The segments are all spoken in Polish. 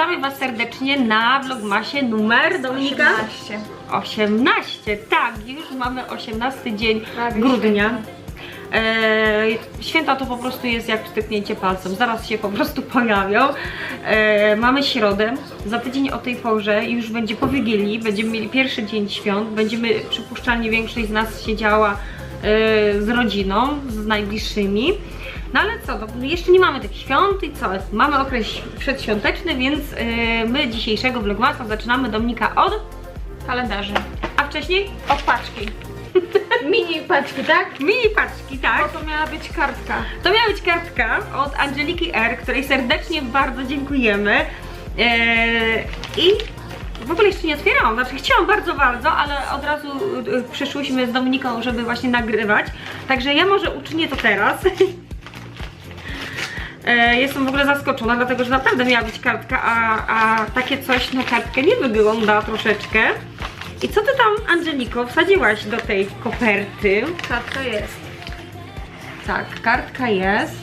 Witamy Was serdecznie na vlogmasie numer Dominika 18. 18. Tak, już mamy 18 dzień Prawie grudnia. Eee, święta to po prostu jest jak pstryknięcie palcem, zaraz się po prostu pojawią. Eee, mamy środę, za tydzień o tej porze już będzie po Wigilii, będziemy mieli pierwszy dzień świąt, będziemy przypuszczalnie większość z nas siedziała eee, z rodziną, z najbliższymi. No ale co, no, jeszcze nie mamy tych świąt i co? Mamy okres przedświąteczny, więc eee, my dzisiejszego vlogmasa zaczynamy Dominika od, Kalendarzy. a wcześniej Od paczki. Mini paczki, tak? mini paczki, tak? Bo to miała być kartka. To miała być kartka od Angeliki R, której serdecznie bardzo dziękujemy. Eee, I w ogóle jeszcze nie otwierałam, znaczy chciałam bardzo, bardzo, ale od razu y, przyszłyśmy z Dominiką, żeby właśnie nagrywać. Także ja może uczynię to teraz. Eee, Jestem w ogóle zaskoczona, dlatego że naprawdę miała być kartka, a, a takie coś na kartkę nie wygląda troszeczkę. I co ty tam, Angeliko, wsadziłaś do tej koperty? Kartka jest. Tak, kartka jest.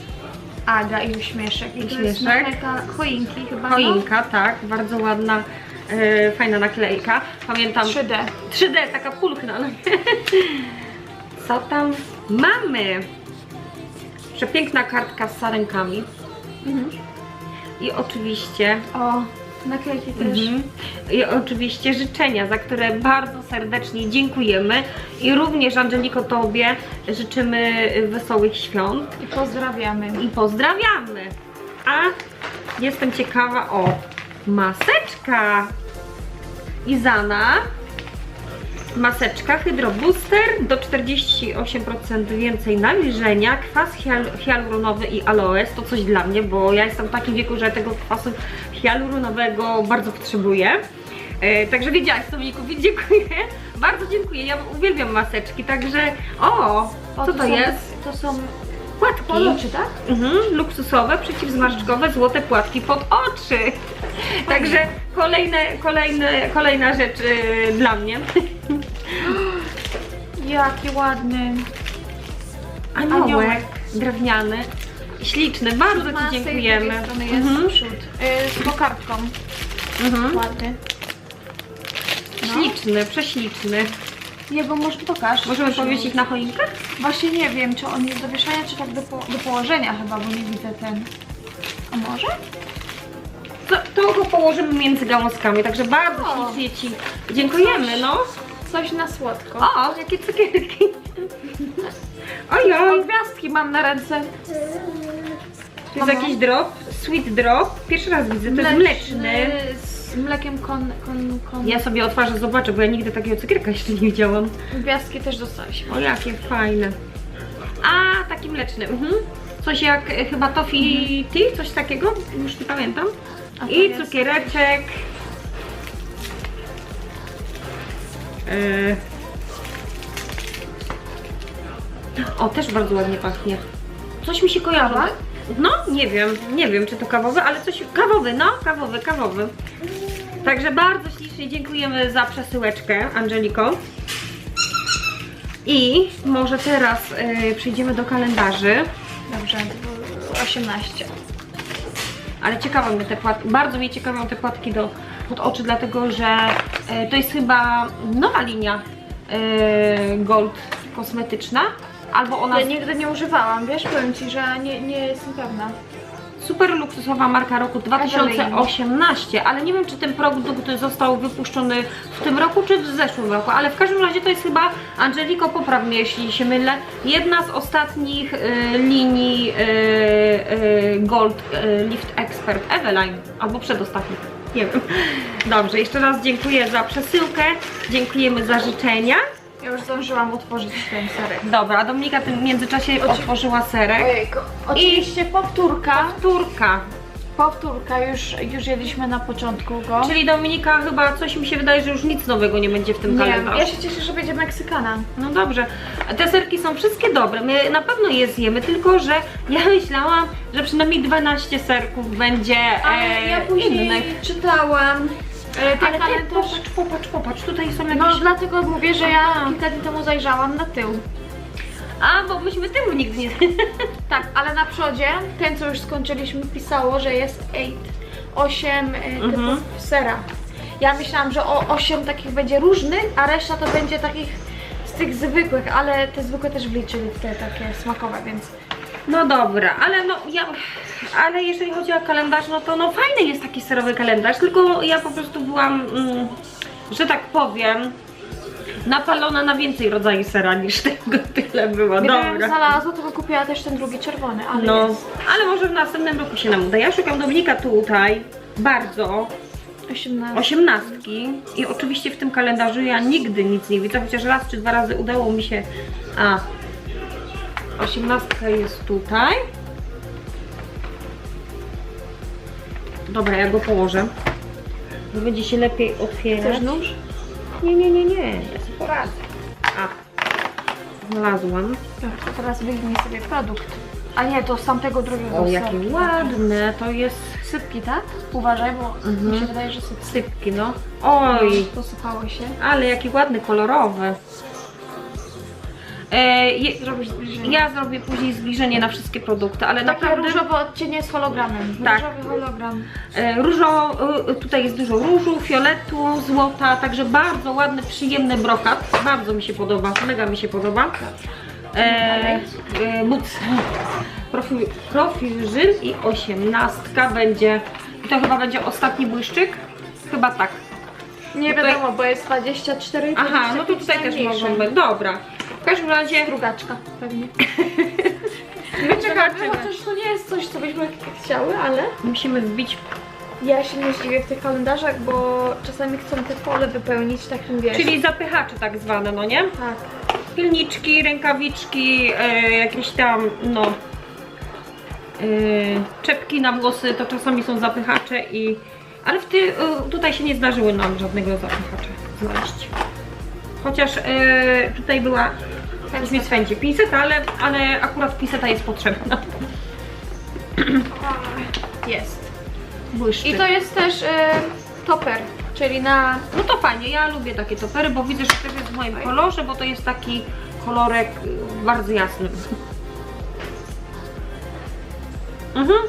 Aga i uśmieszek. I to jest Uśmieszek. naklejka choinki chyba. Choinka, tak, bardzo ładna, e, fajna naklejka. Pamiętam. No? 3D. 3D, taka pulchna. no. Co tam mamy? Przepiękna kartka z sarenkami. Mhm. I oczywiście. O, naklejki też. Mhm. I oczywiście życzenia, za które bardzo serdecznie dziękujemy. I również Angeliko Tobie życzymy wesołych świąt. I pozdrawiamy. i pozdrawiamy. A jestem ciekawa o maseczka Izana. Maseczka Hydro Booster do 48% więcej nawilżenia, kwas hial- hialuronowy i aloes, to coś dla mnie, bo ja jestem w takim wieku, że tego kwasu hialuronowego bardzo potrzebuję. E, także wiedziałaś Dominiku, więc dziękuję. Bardzo dziękuję, ja uwielbiam maseczki, także o, O, co to, są- jest? To są Płatki. pod oczy, tak? Mhm, luksusowe, przeciwzmarszczkowe, złote płatki pod oczy. Także kolejne, kolejne, kolejna rzecz y, dla mnie. Jaki ładny. Aniołek Aniołek. drewniany, śliczny, bardzo z Ci tej dziękujemy. drugiej strony jest Mhm, przód. Y, z kokardką. mhm. Ładny. No. Śliczny, prześliczny. Jego może pokaż. Możemy powiesić na choinkę? Właśnie nie wiem, czy on jest do wieszania, czy tak do, po, do położenia chyba, bo nie widzę ten. A może? To, to go położymy między gałązkami, także bardzo ślicznie Ci dziękujemy, no. Coś na słodko. O, jakie cukierki. O, Ojoj. gwiazdki mam na ręce. To jest jakiś drop, sweet drop. Pierwszy raz widzę, to jest mleczny. Z mlekiem kon, kon, kon. Ja sobie otwarzę, zobaczę, bo ja nigdy takiego cukierka jeszcze nie widziałam. Gwiazdki też dostaliśmy. O, jakie fajne. A, taki mleczny. Mhm. Coś jak e, chyba toffee tea, coś takiego, już nie pamiętam. A to I jest- cukiereczek. O, też bardzo ładnie pachnie. Coś mi się kojarzy. No, nie wiem, nie wiem czy to kawowy, ale coś kawowy, no, kawowy, kawowy. Także bardzo ślicznie dziękujemy za przesyłeczkę, Angeliko. I może teraz e, przejdziemy do kalendarzy. Dobrze, to było 18. Ale ciekawe mnie te płatki, bardzo mnie ciekawią te płatki do, pod oczy, dlatego że e, to jest chyba nowa linia e, Gold kosmetyczna. Albo ona Ja nigdy nie używałam, wiesz, powiem Ci, że nie, nie jestem pewna. super luksusowa marka roku 2018, ale nie wiem czy ten produkt został wypuszczony w tym roku czy w zeszłym roku, ale w każdym razie to jest chyba, Angeliko popraw mnie jeśli się mylę, jedna z ostatnich e, linii e, e, Gold Lift Expert Eveline, albo przedostatnich, nie wiem. Dobrze, jeszcze raz dziękuję za przesyłkę, dziękujemy za życzenia. Ja już zdążyłam otworzyć ten serek. Dobra, a Dominika w tym międzyczasie otworzyła serek. Ojejku. Oczywiście powtórka. Turka. Powtórka, już, już jedliśmy na początku go. Czyli Dominika chyba coś mi się wydaje, że już nic nowego nie będzie w tym nie, kalendarzu. ja się cieszę, że będzie Meksykana. No dobrze. Te serki są wszystkie dobre. My na pewno je zjemy, tylko że ja myślałam, że przynajmniej 12 serków będzie Ale e, ja później innych. czytałam e, ten Ale ty, kalendarz. popatrz, popatrz, popatrz, tutaj są jakieś... No dlatego mówię, że ja kilka dni temu zajrzałam na tył. A, bo myśmy tyłu nigdy nie... Tak, ale na przodzie, ten co już skończyliśmy, pisało, że jest 8 8 y, Mhm. typów sera. Ja myślałam, że o 8 takich będzie różnych, a reszta to będzie takich z tych zwykłych, ale te zwykłe też wliczyli w te takie smakowe, więc No dobra, ale no ja, ale jeżeli chodzi o kalendarz, no to no fajny jest taki serowy kalendarz, tylko ja po prostu byłam, mm, że tak powiem, napalona na więcej rodzajów sera niż tego tyle było. gdybym Dobra. znalazła, to bym kupiła też ten drugi czerwony, ale No, jest ale może w następnym roku się nam uda. Ja szukam Dominika tutaj bardzo 18. osiemnastki i oczywiście w tym kalendarzu ja nigdy nic nie widzę, chociaż raz czy dwa razy udało mi się. A, osiemnastka jest tutaj. Dobra, ja go położę. Będzie się lepiej otwierać. Chcesz nóż? Nie, nie, nie, nie, ja poradzę. A, znalazłam. Tak, to teraz wyjmij sobie produkt. A nie, to z tamtego drugiego O, jakie serki. ładne, to jest Sypki, tak? Uważaj, bo mi się wydaje, że sypki. sypki, no. Oj, Posypało się. ale jakie ładne, kolorowe. Ja zrobię później zbliżenie na wszystkie produkty, ale Takie naprawdę różowe odcienie z hologramem. Tak. Różowy hologram. e, różo, e, tutaj jest dużo różu, fioletu, złota, także bardzo ładny, przyjemny brokat. Bardzo mi się podoba, mega mi się podoba. E, e, profil, profilżyn i osiemnastka będzie, i to chyba będzie ostatni błyszczyk? Chyba tak. Nie Tutaj- wiadomo, bo jest 24 i to Aha, no to tutaj też najmniejszy. mogą być. Dobra. W każdym razie Drugaczka pewnie. my czekacie. Chociaż to nie jest coś, co byśmy chciały, ale Musimy wbić, ja się nie zdziwię w tych kalendarzach, bo czasami chcą te pole wypełnić takim wiesz. czyli zapychacze tak zwane, no nie? Tak. Pilniczki, rękawiczki, e, jakieś tam, no, e, czepki na włosy, to czasami są zapychacze i... Ale w ty, e, tutaj się nie zdarzyło nam żadnego zapychacza znaleźć. Chociaż e, tutaj była Coś mi swędzi. Pinceta, ale, ale akurat pinceta jest potrzebna. Jest. Błyszczy. I to jest też y, topper, czyli na No to fajnie, ja lubię takie topery, bo widzę, że też jest w moim kolorze, bo to jest taki kolorek y, bardzo jasny. Mhm.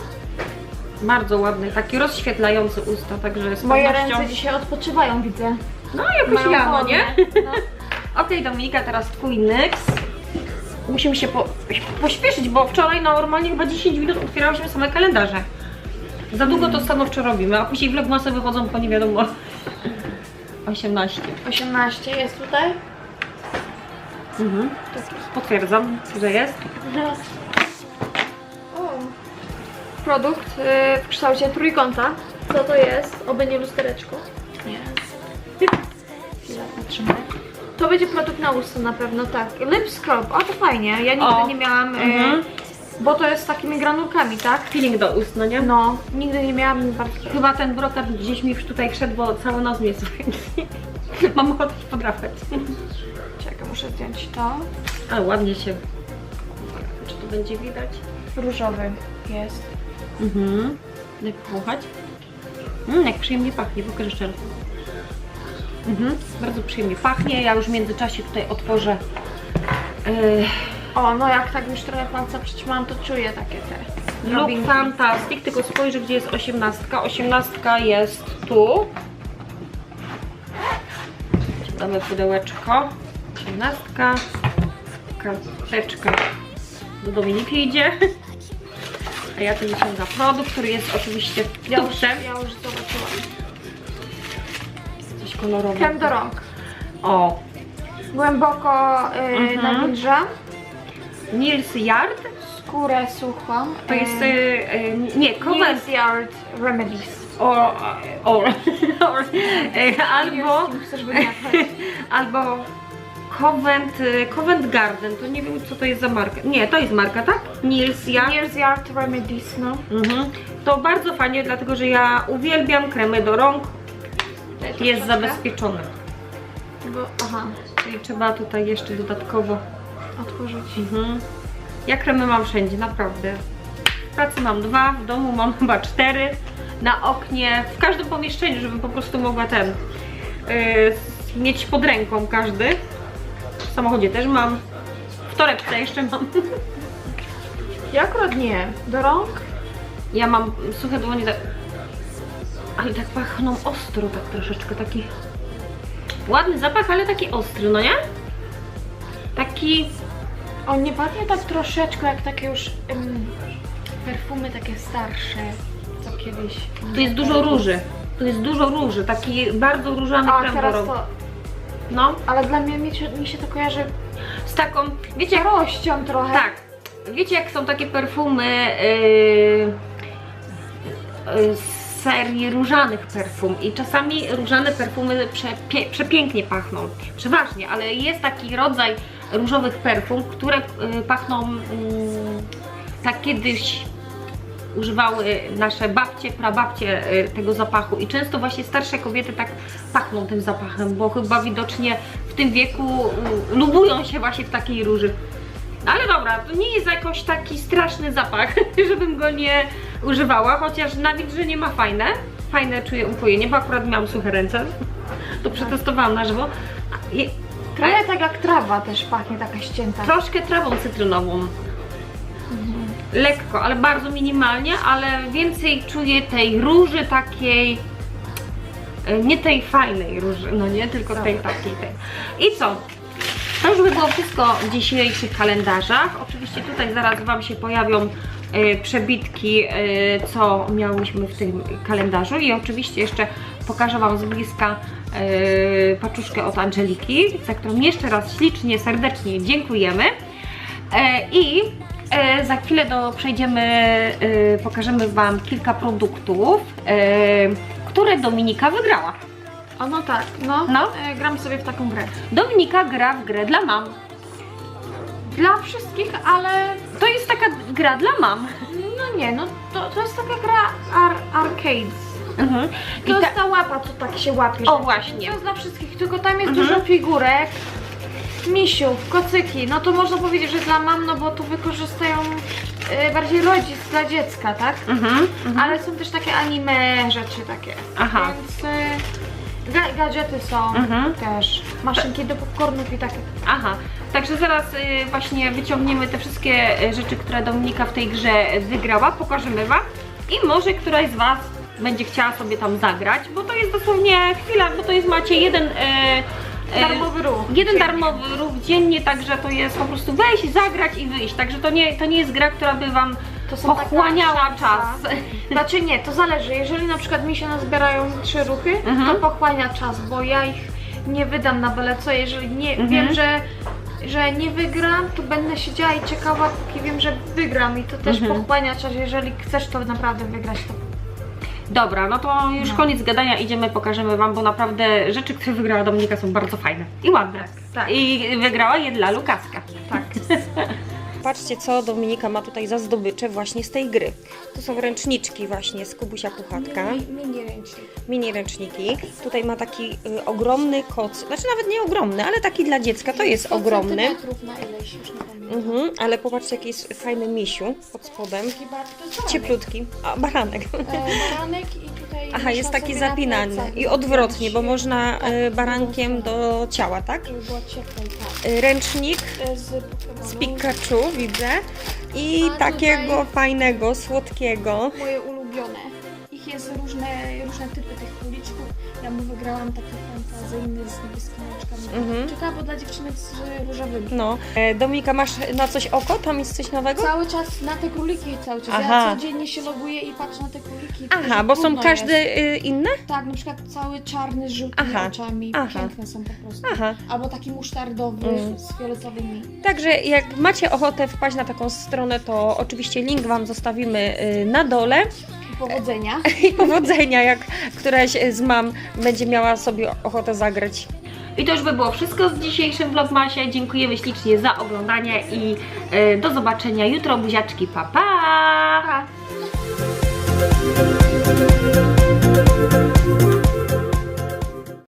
Bardzo ładny, taki rozświetlający usta, także z moje pewnością... ręce dzisiaj odpoczywają, widzę. No jakoś Mają ja, no wolne. nie? No. Okej Dominika, teraz twój nyks. Musimy się po, pośpieszyć, bo wczoraj normalnie chyba 10 minut otwierałyśmy same kalendarze. Za długo to stanowczo robimy, a później vlogmasy wychodzą po nie wiadomo 18. 18 jest tutaj. Mhm. Potwierdzam, że jest. O. Produkt y, w kształcie trójkąta. Co to jest? Oby nie lustereczko. To będzie produkt na usta na pewno, tak. Lip scrub, o to fajnie. Ja nigdy O. nie miałam, y, Mhm. bo to jest z takimi granulkami, tak? Feeling do ust, no nie? No, nigdy nie miałam bardzo... Chyba ten brokat gdzieś mi już tutaj wszedł, bo cały nos mnie swędzi. Mam ochotę się podrapać. Czekaj, muszę zdjąć to. Ale ładnie się... Czy to będzie widać? Różowy jest. Mhm. Jak powąchać? Mm, jak przyjemnie pachnie, pokażę szczelkę. Mhm. Bardzo przyjemnie pachnie. Ja już w międzyczasie tutaj otworzę. Yy, O, no jak tak już trochę palca przytrzymałam, to czuję takie te Look drobinki. Fantastic, tylko spojrzę gdzie jest osiemnastka. Osiemnastka jest tu. Damy pudełeczko. Osiemnastka. Karteczka do Dominiki idzie. A ja tu wyciągam produkt, który jest oczywiście Ja już, tubce. ja już zobaczyłam. Coś kolorowego. Krem do rąk. O, Głęboko y, Mhm. nawilża. Nils Yard. Skórę suchą. To jest, y, y, y, nie, cover, Nils Yard Remedies. o, o, o, y, albo, chcesz albo Covent, y, Covent Garden, to nie wiem co to jest za marka. Nie, to jest marka, tak? Nils Yard. Nils Yard Remedies, no. Mhm. To bardzo fajnie, dlatego że ja uwielbiam kremy do rąk. Jest zabezpieczony. Bo, aha, Czyli trzeba tutaj jeszcze dodatkowo. otworzyć. Mhm. Ja kremy mam wszędzie, naprawdę. W pracy mam dwa, w domu mam chyba cztery. Na oknie, w każdym pomieszczeniu, żebym po prostu mogła ten yy, mieć pod ręką każdy. W samochodzie też mam. W torebce jeszcze mam. Ja akurat nie. Do rąk? Ja mam suche dłonie. Ale tak pachną ostro, tak troszeczkę taki ładny zapach, ale taki ostry, no nie? Taki, On nie pachnie tak troszeczkę jak takie już perfumy takie starsze, co kiedyś. tu jest dużo róży. Tu jest dużo róży, taki bardzo różany A krem teraz borowy. to. No, Ale dla mnie mi się, mi się to kojarzy z taką, wiecie jak rością trochę. Tak. Wiecie, jak są takie perfumy yy, yy, z serii różanych perfum i czasami różane perfumy przepie, przepięknie pachną, przeważnie, ale jest taki rodzaj różowych perfum, które yy, pachną yy, tak kiedyś używały nasze babcie, prababcie yy, tego zapachu i często właśnie starsze kobiety tak pachną tym zapachem, bo chyba widocznie w tym wieku yy, lubują się właśnie w takiej róży. Ale dobra, to nie jest jakoś taki straszny zapach, żebym go nie używała, chociaż na że nie ma fajne. Fajne czuję upojenie, bo akurat miałam suche ręce. To przetestowałam na żywo. Je- Trochę tak jak trawa też pachnie, taka ścięta. Troszkę trawą cytrynową. Lekko, ale bardzo minimalnie, ale więcej czuję tej róży takiej. e, Nie tej fajnej róży, no nie, tylko tej takiej. Tej. I co? To już by było wszystko w dzisiejszych kalendarzach. Oczywiście tutaj zaraz Wam się pojawią przebitki, e, co miałyśmy w tym kalendarzu i oczywiście jeszcze pokażę Wam z bliska e, paczuszkę od Angeliki, za którą jeszcze raz ślicznie, serdecznie dziękujemy. E, I e, za chwilę do, przejdziemy, e, pokażemy Wam kilka produktów, e, które Dominika wygrała. O no tak, no. No. E, gram sobie w taką grę. Dominika gra w grę dla mam. Dla wszystkich, ale To jest taka gra dla mam. no nie, no to, to jest taka gra ar arcades. Mhm. To I ta... jest ta łapa, co tak się łapie. O właśnie. To jest dla wszystkich, tylko tam jest Mhm. dużo figurek, misiów, kocyki. No to można powiedzieć, że dla mam, no bo tu wykorzystają e, bardziej rodzic dla dziecka, tak? Mhm. Mhm. Ale są też takie anime rzeczy takie. Aha. Więc e, ga gadżety są Mhm. też. Maszynki do popcornów i takie. Aha, także zaraz y, właśnie wyciągniemy te wszystkie y, rzeczy, które Dominika w tej grze wygrała, pokażemy Wam i może któraś z Was będzie chciała sobie tam zagrać, bo to jest dosłownie chwila, bo to jest macie jeden y, y, Darmowy ruch. Jeden darmowy ruch dziennie, także to jest po prostu wejść, zagrać i wyjść. Także to nie, to nie jest gra, która by Wam To są taka pochłaniała szansa. czas. Znaczy nie, to zależy. Jeżeli na przykład mi się nazbierają trzy ruchy, Mhm. to pochłania czas, bo ja ich nie wydam na byle co. Jeżeli nie, Mhm. wiem, że, że nie wygram, to będę siedziała i ciekawa, póki wiem, że wygram i to też Mhm. pochłania czas. Jeżeli chcesz to naprawdę wygrać, to Dobra, no to już No. koniec gadania, idziemy, pokażemy Wam, bo naprawdę rzeczy, które wygrała Dominika są bardzo fajne i ładne. tak. I wygrała je dla Lukaska. tak. Patrzcie, co Dominika ma tutaj za zdobycze właśnie z tej gry. To są ręczniczki właśnie z Kubusia Puchatka, Mini ręcznik. mini ręczniki. Tutaj ma taki y, ogromny koc, znaczy nawet nie ogromny, ale taki dla dziecka, to jest ogromny. na ileś, już nie pamiętam. Mhm, ale popatrzcie, jaki jest fajny misiu pod spodem. Jest Cieplutki. A, baranek. baranek i Aha, jest taki zapinany. I odwrotnie, bo można y, barankiem do ciała, tak? Żeby było tak. Y, Ręcznik Z, z Pikachu, widzę. I A takiego tutaj- fajnego, słodkiego. moje ulubione. Jest różne, różne typy tych króliczków. Ja mu wygrałam taki fantazyjny z niebieskimi oczkami. Mhm. Czeka, bo dla dziewczynek z różowymi. No. E, Dominika, masz na coś oko? Tam jest coś nowego? Cały czas na te króliki cały czas. Aha. Ja codziennie się loguję i patrzę na te króliki. Aha, bo są trudno każdy Jest. y, inne? Tak, na przykład cały czarny z żółtymi Aha. oczami. Aha. Piękne są po prostu. Aha. Albo taki musztardowy Mm. z fioletowymi. Także jak macie ochotę wpaść na taką stronę, to oczywiście link Wam zostawimy y, na dole. I powodzenia. I powodzenia, jak któraś z mam będzie miała sobie ochotę zagrać. I to już by było wszystko z dzisiejszym vlogmasie. Dziękujemy ślicznie za oglądanie i y, do zobaczenia jutro. Buziaczki, pa pa! Pa!